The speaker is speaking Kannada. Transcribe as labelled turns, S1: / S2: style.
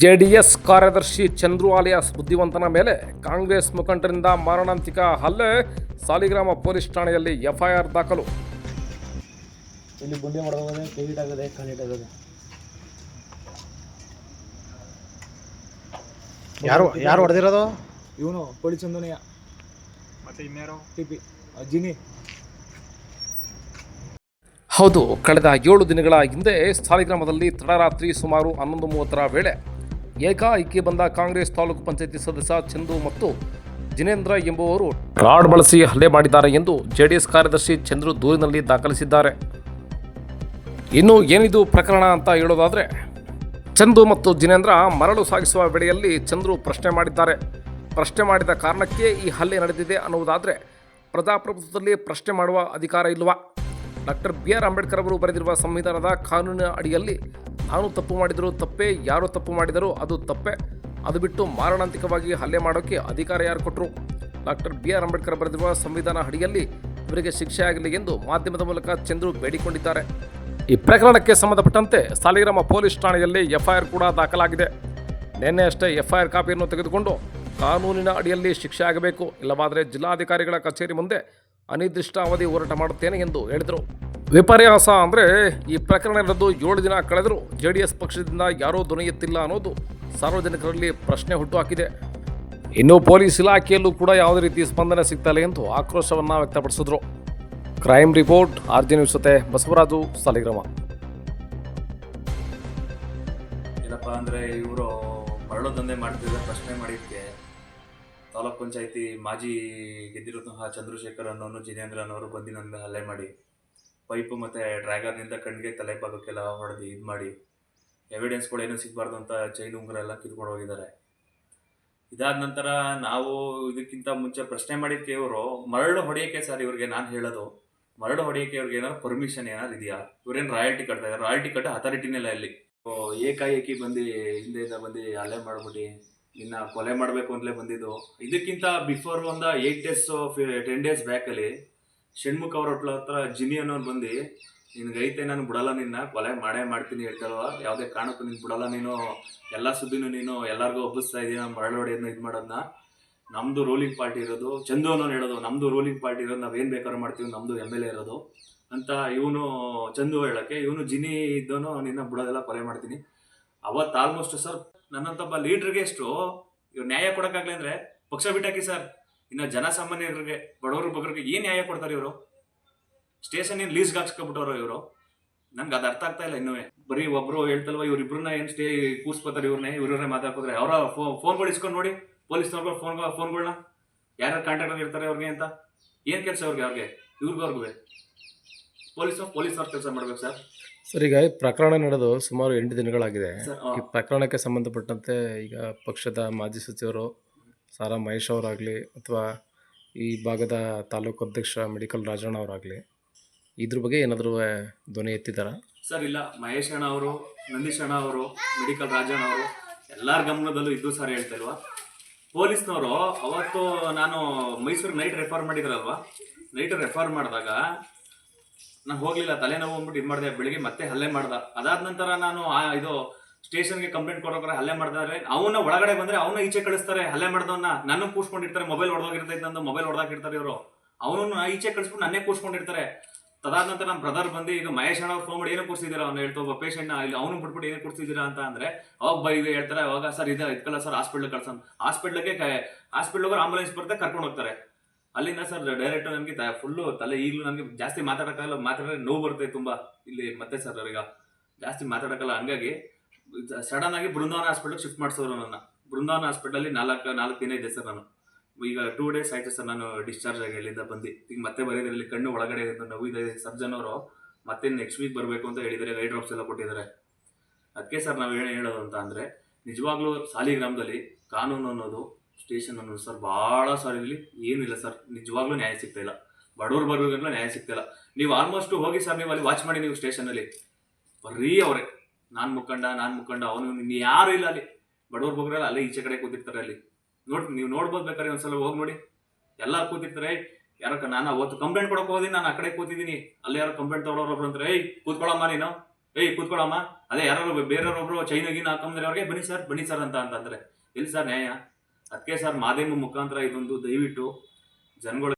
S1: ಜೆಡಿಎಸ್ ಕಾರ್ಯದರ್ಶಿ ಚಂದ್ರು ಆಲಿಯಾಸ್ ಬುದ್ಧಿವಂತನ ಮೇಲೆ ಕಾಂಗ್ರೆಸ್ ಮುಖಂಡರಿಂದ ಮಾರಣಾಂತಿಕ ಹಲ್ಲೆ ಸಾಲಿಗ್ರಾಮ ಪೊಲೀಸ್ ಠಾಣೆಯಲ್ಲಿ ಎಫ್ಐಆರ್ ದಾಖಲು.
S2: ಇಲ್ಲಿ ಗುಂಡಿ ಮಾಡೋದೇ ಕೈಟ್ ಆಗದೆ ಕಾಲಿಟ್ ಆಗದೆ.
S3: ಯಾರು ಯಾರು ಹೊಡೆದಿರೋದು?
S2: ಇವನು ಪೊಲೀಸ್ ಚಂದನಯ್ಯ.
S4: ಮತ್ತೆ ಇನ್ಯಾರು?
S2: ಟಿ ಪಿ ಜಿನಿ.
S1: ಹೌದು ಕಳೆದ ಏಳು ದಿನಗಳ ಹಿಂದೆ ಸಾಲಿಗ್ರಾಮದಲ್ಲಿ ತಡರಾತ್ರಿ ಸುಮಾರು ಹನ್ನೊಂದು ಮೂವತ್ತರ ವೇಳೆ ಏಕಾಏಕಿ ಬಂದ ಕಾಂಗ್ರೆಸ್ ತಾಲೂಕು ಪಂಚಾಯತಿ ಸದಸ್ಯ ಚಂದು ಮತ್ತು ಜಿನೇಂದ್ರ ಎಂಬುವರು ರಾಡ್ ಬಳಸಿ ಹಲ್ಲೆ ಮಾಡಿದ್ದಾರೆ ಎಂದು ಜೆಡಿಎಸ್ ಕಾರ್ಯದರ್ಶಿ ಚಂದ್ರು ದೂರಿನಲ್ಲಿ ದಾಖಲಿಸಿದ್ದಾರೆ. ಇನ್ನು ಏನಿದು ಪ್ರಕರಣ ಅಂತ ಹೇಳೋದಾದರೆ, ಚಂದು ಮತ್ತು ಜಿನೇಂದ್ರ ಮರಳು ಸಾಗಿಸುವ ವೇಳೆಯಲ್ಲಿ ಚಂದ್ರು ಪ್ರಶ್ನೆ ಮಾಡಿದ್ದಾರೆ. ಪ್ರಶ್ನೆ ಮಾಡಿದ ಕಾರಣಕ್ಕೆ ಈ ಹಲ್ಲೆ ನಡೆದಿದೆ ಅನ್ನುವುದಾದರೆ, ಪ್ರಜಾಪ್ರಭುತ್ವದಲ್ಲಿ ಪ್ರಶ್ನೆ ಮಾಡುವ ಅಧಿಕಾರ ಇಲ್ಲವಾ ಡಾಕ್ಟರ್ ಬಿ ಆರ್ ಅಂಬೇಡ್ಕರ್ ಅವರು ಬರೆದಿರುವ ಸಂವಿಧಾನದ ಕಾನೂನಿನ ಅಡಿಯಲ್ಲಿ ನಾನು ತಪ್ಪು ಮಾಡಿದರೂ ತಪ್ಪೇ, ಯಾರು ತಪ್ಪು ಮಾಡಿದರೂ ಅದು ತಪ್ಪೇ. ಅದು ಬಿಟ್ಟು ಮಾರಣಾಂತಿಕವಾಗಿ ಹಲ್ಲೆ ಮಾಡೋಕ್ಕೆ ಅಧಿಕಾರ ಯಾರು ಕೊಟ್ಟರು ಡಾಕ್ಟರ್ ಬಿ ಆರ್ ಅಂಬೇಡ್ಕರ್ ಬರೆದಿರುವ ಸಂವಿಧಾನ ಅಡಿಯಲ್ಲಿ ಇವರಿಗೆ ಶಿಕ್ಷೆ ಆಗಲಿ ಎಂದು ಮಾಧ್ಯಮದ ಮೂಲಕ ಚಂದ್ರು ಬೇಡಿಕೊಂಡಿದ್ದಾರೆ. ಈ ಪ್ರಕರಣಕ್ಕೆ ಸಂಬಂಧಪಟ್ಟಂತೆ ಸಾಲಿಗ್ರಾಮ ಪೊಲೀಸ್ ಠಾಣೆಯಲ್ಲಿ ಎಫ್ಐಆರ್ ಕೂಡ ದಾಖಲಾಗಿದೆ. ನಿನ್ನೆ ಅಷ್ಟೇ ಎಫ್ಐಆರ್ ಕಾಪಿಯನ್ನು ತೆಗೆದುಕೊಂಡು ಕಾನೂನಿನ ಅಡಿಯಲ್ಲಿ ಶಿಕ್ಷೆ ಆಗಬೇಕು, ಇಲ್ಲವಾದರೆ ಜಿಲ್ಲಾಧಿಕಾರಿಗಳ ಕಚೇರಿ ಮುಂದೆ ಅನಿರ್ದಿಷ್ಟ ಅವಧಿ ಹೋರಾಟ ಮಾಡುತ್ತೇನೆ ಎಂದು ಹೇಳಿದರು. ವಿಪರ್ಯಾಸ ಅಂದರೆ ಈ ಪ್ರಕರಣ ನಡೆದು ಏಳು ದಿನ ಕಳೆದರೂ ಜೆ ಡಿ ಎಸ್ ಪಕ್ಷದಿಂದ ಯಾರೂ ದೊರೆಯುತ್ತಿಲ್ಲ ಅನ್ನೋದು ಸಾರ್ವಜನಿಕರಲ್ಲಿ ಪ್ರಶ್ನೆ ಹುಟ್ಟುಹಾಕಿದೆ. ಇನ್ನು ಪೊಲೀಸ್ ಇಲಾಖೆಯಲ್ಲೂ ಕೂಡ ಯಾವುದೇ ರೀತಿ ಸ್ಪಂದನೆ ಸಿಗ್ತಾ ಎಂದು ಆಕ್ರೋಶವನ್ನು ವ್ಯಕ್ತಪಡಿಸಿದ್ರು. Crime report, R G news ಜೊತೆ ಬಸವರಾಜು ಸಾಲಿಗ್ರಾಮ.
S4: ಏನಪ್ಪ ಅಂದರೆ ಇವರು ಮರಳು ದಂಧೆ ಮಾಡ್ತಿದ್ರೆ ಪ್ರಶ್ನೆ ಮಾಡಿದ್ದಕ್ಕೆ ತಾಲೂಕ್ ಪಂಚಾಯಿತಿ ಮಾಜಿ ಗೆದ್ದಿರುವಂತಹ ಚಂದ್ರಶೇಖರ್ ಅನ್ನೋನು, ಜಿನೇಂದ್ರ ಅನ್ನೋರು ಬಂದಿನ ಹಲ್ಲೆ ಮಾಡಿ. ಪೈಪು ಮತ್ತು ಡ್ರ್ಯಾಗರ್ನಿಂದ ಕಣ್ಣಿಗೆ ತಲೆ ಭಾಗಕ್ಕೆಲ್ಲ ಹೊಡೆದು ಇದು ಮಾಡಿ. ಎವಿಡೆನ್ಸ್ಗಳು ಏನೂ ಸಿಗಬಾರ್ದು ಅಂತ ಚೈನ್ ಉಂಗುರ ಎಲ್ಲ ಕಿತ್ಕೊಂಡು ಹೋಗಿದ್ದಾರೆ. ಇದಾದ ನಂತರ ನಾವು ಇದಕ್ಕಿಂತ ಮುಂಚೆ ಪ್ರಶ್ನೆ ಮಾಡಿದ್ದಕ್ಕೆ ಇವರು ಮರಳು ಹೊಡೆಯೋಕ್ಕೆ ಸರ್ ಇವ್ರಿಗೆ ನಾನು ಹೇಳೋದು, ಮರಳು ಹೊಡೆಯೋಕ್ಕೆ ಇವ್ರಿಗೆ ಏನಾದ್ರು ಪರ್ಮಿಷನ್ ಏನಾದ್ರು ಇದೆಯಾ? ಇವ್ರೇನು ರಾಯಲ್ಟಿ ಕಟ್ತಾ ಇದ್ದಾರೆ? ರಾಯಲ್ಟಿ ಕಟ್ಟ ಅಥಾರಿಟಿನೆಲ್ಲ ಇಲ್ಲಿ. ಏಕಾಏಕಿ ಬಂದು ಹಿಂದೆಯಿಂದ ಬಂದು ಹಲ್ಲೆ ಮಾಡ್ಬಿಟ್ಟು ಇನ್ನ ಕೊಲೆ ಮಾಡಬೇಕು ಅಂತಲೇ ಬಂದಿದ್ದು. ಇದಕ್ಕಿಂತ ಬಿಫೋರ್ ಒಂದು ಏಯ್ಟ್ ಡೇಸ್ ಟೆನ್ ಡೇಸ್ ಬ್ಯಾಕಲ್ಲಿ ಷಣ್ಮುಖ ಅವ್ರ ಹೋಟ್ಲ ಹತ್ರ ಜಿನಿ ಅನ್ನೋರು ಬಂದು, ನಿನ್ಗೈತೆ ನಾನು ಬಿಡಲ್ಲ ನಿನ್ನ, ಕೊಲೆ ಮಾಡೇ ಮಾಡ್ತೀನಿ ಹೇಳ್ತಾರವ ಯಾವುದೇ ಕಾರಣಕ್ಕೂ ನೀನು ಬಿಡಲ್ಲ ನೀನು, ಎಲ್ಲ ಸುದ್ದಿನೂ ನೀನು, ಎಲ್ಲರಿಗೂ ಒಬ್ಬಿಸ್ತಾ ಇದೀಯ ಮರಳು ಹೊಡೆಯೋದನ್ನ ಇದು ಮಾಡೋದನ್ನ ನಮ್ಮದು ರೂಲಿಂಗ್ ಪಾರ್ಟಿ ಇರೋದು, ಚಂದು ಅನ್ನೋನು ಹೇಳೋದು ನಮ್ಮದು ರೂಲಿಂಗ್ ಪಾರ್ಟಿ ಇರೋದು ಏನು ಬೇಕಾದ್ರೂ ಮಾಡ್ತೀವಿ ನಮ್ಮದು ಎಂ ಎಲ್ ಎ ಇರೋದು ಅಂತ ಇವನು ಚಂದು ಹೇಳೋಕ್ಕೆ, ಇವನು ಜಿನಿ ಇದ್ದೋನು ನಿನ್ನ ಬಿಡೋದೆಲ್ಲ ಕೊಲೆ ಮಾಡ್ತೀನಿ. ಅವತ್ತು ಆಲ್ಮೋಸ್ಟ್ ಸರ್ ನನ್ನಂತೊಬ್ಬ ಲೀಡ್ರಿಗೆ ಎಷ್ಟು, ಇವ್ರು ನ್ಯಾಯ ಕೊಡೋಕ್ಕಾಗಲಿ ಅಂದರೆ ಪಕ್ಷ ಬಿಟ್ಟಾಕಿ ಸರ್ ಇನ್ನು ಜನಸಾಮಾನ್ಯರಿಗೆ ಬಡವರು ಬಗ್ಗರಿಗೆ ಏನು ನ್ಯಾಯ ಕೊಡ್ತಾರೆ ಇವರು? ಸ್ಟೇಷನ್ ಏನು ಲೀಸ್ಗೆ ಹಾಕ್ಸ್ಕೊಬಿಟ್ಟವ್ರು ಇವರು? ನನ್ಗೆ ಅದು ಅರ್ಥ ಆಗ್ತಾ ಇಲ್ಲ ಇನ್ನೂ ಬರೀ ಒಬ್ರು ಹೇಳ್ತಲ್ವ ಇವ್ರಿಬ್ರನ್ನ ಏನು ಸ್ಟೇ ಕೂರಿಸ್ಕೋತಾರೆ ಇವ್ರನ್ನೇ ಇವ್ರನ್ನೇ ಮಾತಾಡ್ಕೋದ್ರೆ ಅವರ ಫೋನ್ಗಳು ಇಸ್ಕೊಂಡು ನೋಡಿ ಪೊಲೀಸ್ನವ್ರು ಫೋನ್ ಫೋನ್ಗಳನ್ನ ಯಾರ್ಯಾರು ಕಾಂಟ್ಯಾಕ್ಟ್ ಇರ್ತಾರೆ ಅವ್ರಿಗೆ ಅಂತ? ಏನು ಕೆಲಸ ಅವ್ರಿಗೆ? ಅವ್ರಿಗೆ ಇವ್ರಿಗವ್ರಿಗೂ ಪೊಲೀಸ್ ಪೊಲೀಸ್ನವ್ರು ಕೆಲಸ ಮಾಡ್ಬೇಕು ಸರ್.
S1: ಸರ್ ಈಗ ಈ ಪ್ರಕರಣ ನಡೆದು ಸುಮಾರು ಎಂಟು ದಿನಗಳಾಗಿದೆ. ಈ ಪ್ರಕರಣಕ್ಕೆ ಸಂಬಂಧಪಟ್ಟಂತೆ ಈಗ ಪಕ್ಷದ ಮಾಜಿ ಸಚಿವರು ಸಾರಾ ಮಹೇಶ್ ಅವರಾಗಲಿ ಅಥವಾ ಈ ಭಾಗದ ತಾಲೂಕು ಅಧ್ಯಕ್ಷ ಮೆಡಿಕಲ್ ರಾಜಣ್ಣ ಅವರಾಗಲಿ, ಇದ್ರ ಬಗ್ಗೆ ಏನಾದರೂ ಧ್ವನಿ ಎತ್ತಿದ್ದಾರಾ?
S4: ಸರ್, ಇಲ್ಲ. ಮಹೇಶ್ ಅಣ್ಣ ಅವರು, ನಂದೀಶ್ ಅಣ್ಣ ಅವರು, ಮೆಡಿಕಲ್ ರಾಜಣ್ಣ ಅವರು, ಎಲ್ಲರ ಗಮನದಲ್ಲೂ ಇದ್ದು ಸರ್ ಹೇಳ್ತಾ ಇಲ್ವಾ? ಪೊಲೀಸ್ನವರು, ಅವತ್ತು ನಾನು ಮೈಸೂರು ನೈಟ್ ರೆಫರ್ ಮಾಡಿದ್ರಲ್ವಾ? ನೈಟ್ ರೆಫರ್ ಮಾಡಿದಾಗ ನಾನು ಹೋಗಲಿಲ್ಲ. ತಲೆನೋವು ಅಂದ್ಬಿಟ್ಟು ಇದು ಮಾಡಿದೆ, ಬೆಳಿಗ್ಗೆ ಮತ್ತೆ ಹಲ್ಲೆ ಮಾಡ್ದೆ. ಅದಾದ ನಂತರ ನಾನು ಆ, ಇದು ಸ್ಟೇಷನ್ಗೆ ಕಂಪ್ಲೇಂಟ್ ಕೊಡೋಕ್ರೆ ಹಲ್ಲೆ ಮಾಡ್ತಾರೆ ಅವನ ಒಳಗಡೆ ಬಂದ್ರೆ ಅವನ ಈಚೆ ಕಳಿಸ್ತಾರೆ, ಹಲ್ಲೆ ಮಾಡ್ದವನ್ನ ನನ್ನ ಕೂಸ್ಕೊಂಡಿರ್ತಾರೆ ಮೊಬೈಲ್ ಹೊಡೆದೋಗಿರ್ತೈತೆ ಅಂತ ಮೊಬೈಲ್ ಹೊಡೆದಾಕಿರ್ತಾರೆ ಇವರು. ಅವನನ್ನು ಈಚೆ ಕಳಿಸ್ಬಿಟ್ಟು ನನ್ನೇ ಕೂಸ್ಕೊಂಡಿರ್ತಾರೆ. ತದಾದ ನಂತರ ನಮ್ಮ ಬ್ರದರ್ ಬಂದು ಈಗ ಮಹೇಶ್ ಅಣ್ಣ ಫೋನ್ ಮಾಡಿ, ಏನೋ ಕೂರಿಸಿದ್ದೀರಾ ಅವ್ನು ಹೇಳ್ತಾ ಒಬ್ಬ ಪೇಷಂಟ್ನ ಇಲ್ಲಿ ಅವನು ಬಿಟ್ಬಿಟ್ಟು ಏನೋ ಕೂರಿಸಿದ್ದೀರಾ ಅಂತ ಅಂದ್ರೆ, ಅವಾಗ ಬೈ ಹೇಳ್ತಾರೆ, ಅವಾಗ ಸರ್, ಇದೆ ಇದ್ಕಲ್ಲ ಸರ್ ಹಾಸ್ಪಿಟ್ಲ್ ಕಳ್ಸೋಣ ಹಾಸ್ಪಿಟ್ಲಿಗೆ ಹಾಸ್ಪಿಟ್ಲಿಗೆ ಆಂಬುಲೆನ್ಸ್ ಬರುತ್ತೆ, ಕರ್ಕೊಂಡು ಹೋಗ್ತಾರೆ. ಅಲ್ಲಿಂದ ಸರ್ ಡೈರೆಕ್ಟ್ ನನಗೆ ಫುಲ್ಲು ತಲೆ ಈಗಲೂ ನನಗೆ ಜಾಸ್ತಿ ಮಾತಾಡೋಕ್ಕಾಗಲ್ಲ, ಮಾತಾಡಿದ್ರೆ ನೋವು ಬರುತ್ತೆ ತುಂಬ. ಇಲ್ಲಿ ಮತ್ತೆ ಸರ್ ಈಗ ಜಾಸ್ತಿ ಮಾತಾಡೋಕ್ಕಲ್ಲ ಹಂಗಾಗಿ ಸಡನ್ ಆಗಿ ಬೃಂದಾವನ ಹಾಸ್ಪಿಟಲ್ ಶಿಫ್ಟ್ ಮಾಡಿಸೋರು ನನ್ನ. ಬೃಂದಾವನ ಹಾಸ್ಪಿಟಲಲ್ಲಿ ನಾಲ್ಕು ನಾಲ್ಕು ದಿನ ಇದೆ ಸರ್ ನಾನು. ಈಗ ಟೂ ಡೇಸ್ ಆಯಿತು ಸರ್ ನಾನು ಡಿಸ್ಚಾರ್ಜ್ ಆಗಿ ಅಲ್ಲಿಂದ ಬಂದು. ಈಗ ಮತ್ತೆ ಬರೀದ್ರಲ್ಲಿ ಕಣ್ಣು ಒಳಗಡೆ ನೋವು ಇದೆ ಸರ್ಜನ್ ಅವರು ಮತ್ತೆ ನೆಕ್ಸ್ಟ್ ವೀಕ್ ಬರಬೇಕು ಅಂತ ಹೇಳಿದಾರೆ ಐ ಡ್ರಾಪ್ಸ್ ಎಲ್ಲ ಕೊಟ್ಟಿದ್ದಾರೆ. ಅದಕ್ಕೆ ಸರ್ ನಾವು ಏನು ಹೇಳೋದು ಅಂತ ಅಂದರೆ, ನಿಜವಾಗ್ಲೂ ಸಾಲಿಗ್ರಾಮದಲ್ಲಿ ಕಾನೂನು ಅನ್ನೋದು ಸ್ಟೇಷನ್ ಅನ್ನೋದು ಸರ್ ಭಾಳ ಸರ್ ಇಲ್ಲಿ ಏನಿಲ್ಲ ಸರ್. ನಿಜವಾಗ್ಲೂ ನ್ಯಾಯ ಸಿಗ್ತಾ ಇಲ್ಲ. ಬಡವ್ರು ಬಡವ್ರಿಗೆಲ್ಲ ನ್ಯಾಯ ಸಿಗ್ತಾ ಇಲ್ಲ. ನೀವು ಆಲ್ಮೋಸ್ಟ್ ಹೋಗಿ ಸರ್ ನೀವು ಅಲ್ಲಿ ವಾಚ್ ಮಾಡಿ ನೀವು ಸ್ಟೇಷನಲ್ಲಿ ಬರೀ ಅವರೇ. ನಾನು ಮುಖಂಡ ನಾನು ಮುಖಂಡ, ಅವನು ನೀನು ಯಾರು ಇಲ್ಲ ಅಲ್ಲಿ. ಬಡವ್ರು ಬಗ್ಗರೆಲ್ಲ ಅಲ್ಲೇ ಈಚೆ ಕಡೆ ಕೂತಿರ್ತಾರೆ ಅಲ್ಲಿ. ನೋಡಿ, ನೀವು ನೋಡ್ಬೋದು ಬೇಕಾದ್ರೆ ಒಂದ್ಸಲ ಹೋಗಿ ನೋಡಿ. ಎಲ್ಲ ಕೂತಿರ್ತಾರೆ ಯಾರಕ್ಕ ನಾನು ಅವತ್ತು ಕಂಪ್ಲೇಂಟ್ ಕೊಡಕ್ಕೆ ಹೋದಿ ನಾನು ಆ ಕಡೆ ಕೂತಿದ್ದೀನಿ ಅಲ್ಲಿ ಯಾರೋ ಕಂಪ್ಲೇಂಟ್ ತಗೊಳೋರು ಅಂತಾರೆ, ಏಯ್ ಕೂತ್ಕೊಳ್ಳಮ್ಮ ನೀನು. ಏಯ್ ಕೂತ್ಕೊಳ್ಳಮ್ಮ ಅದೇ ಯಾರು ಬೇರೆಯವ್ರೊಬ್ರು ಚೈನಾಗಿನ ಗೀನ ಹಾಕೊಂಡ್ರೆ ಅವ್ರಿಗೆ, ಬನ್ನಿ ಸರ್ ಬನ್ನಿ ಸರ್ ಅಂತ ಅಂತಂದ್ರೆ. ಇಲ್ಲಿ ಸರ್ ನ್ಯಾಯ? ಅದಕ್ಕೆ ಸರ್ ಮಾಧ್ಯಮ ಮುಖಾಂತರ ಇದೊಂದು ದಯವಿಟ್ಟು ಜನಗಳು